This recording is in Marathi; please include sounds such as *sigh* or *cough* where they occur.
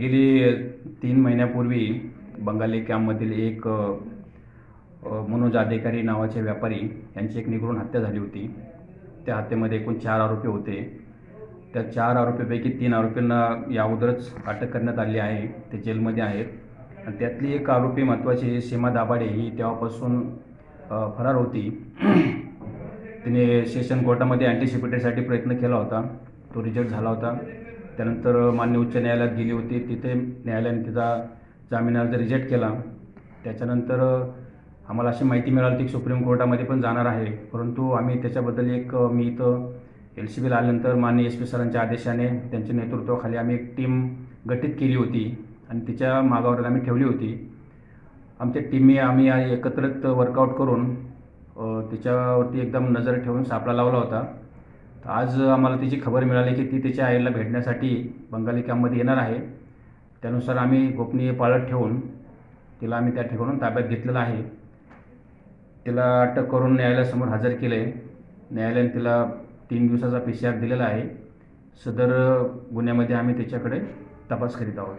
गेली तीन महिन्यापूर्वी बंगाली कॅम्पमधील एक मनोज अधिकारी नावाचे व्यापारी यांची एक निगडून हत्या झाली होती. त्या हत्येमध्ये एकूण चार आरोपी होते. त्या चार आरोपीपैकी तीन आरोपींना या अगोदरच अटक करण्यात आली आहे. ते जेलमध्ये आहेत. आणि त्यातली एक आरोपी महत्त्वाची सीमा दाभाडे ही तेव्हापासून फरार होती. *clears throat* तिने सेशन कोर्टामध्ये अँटिसिपेटेडसाठी प्रयत्न केला होता. तो रिजेक्ट झाला होता. त्यानंतर मान्य उच्च न्यायालयात गेली होती. तिथे न्यायालयाने तिचा जामीन अर्ज रिजेक्ट केला. त्याच्यानंतर आम्हाला अशी माहिती मिळाली ती सुप्रीम कोर्टामध्ये पण जाणार आहे. परंतु आम्ही त्याच्याबद्दल एक मी इथं एल सी बीला आल्यानंतर माननीय एस पी सरांच्या आदेशाने त्यांच्या नेतृत्वाखाली आम्ही एक टीम गठीत केली होती आणि तिच्या मागावर आम्ही ठेवली होती. आमच्या टीमने आम्ही एकत्रित वर्कआउट करून तिच्यावरती एकदम नजर ठेवून सापळा लावला होता. तर आज आम्हाला तिची खबर मिळाली की ती तिच्या आईला भेटण्यासाठी बंगाली कॅम्पमध्ये येणार आहे. त्यानुसार आम्ही गोपनीय पाळत ठेवून तिला आम्ही त्या ठिकाणून ताब्यात घेतलेलं आहे. तिला अटक करून न्यायालयासमोर हजर केले. न्यायालयाने तिला तीन दिवसाचा पी सी आर दिलेला आहे. सदर गुन्ह्यामध्ये आम्ही त्याच्याकडे तपास करीत आहोत.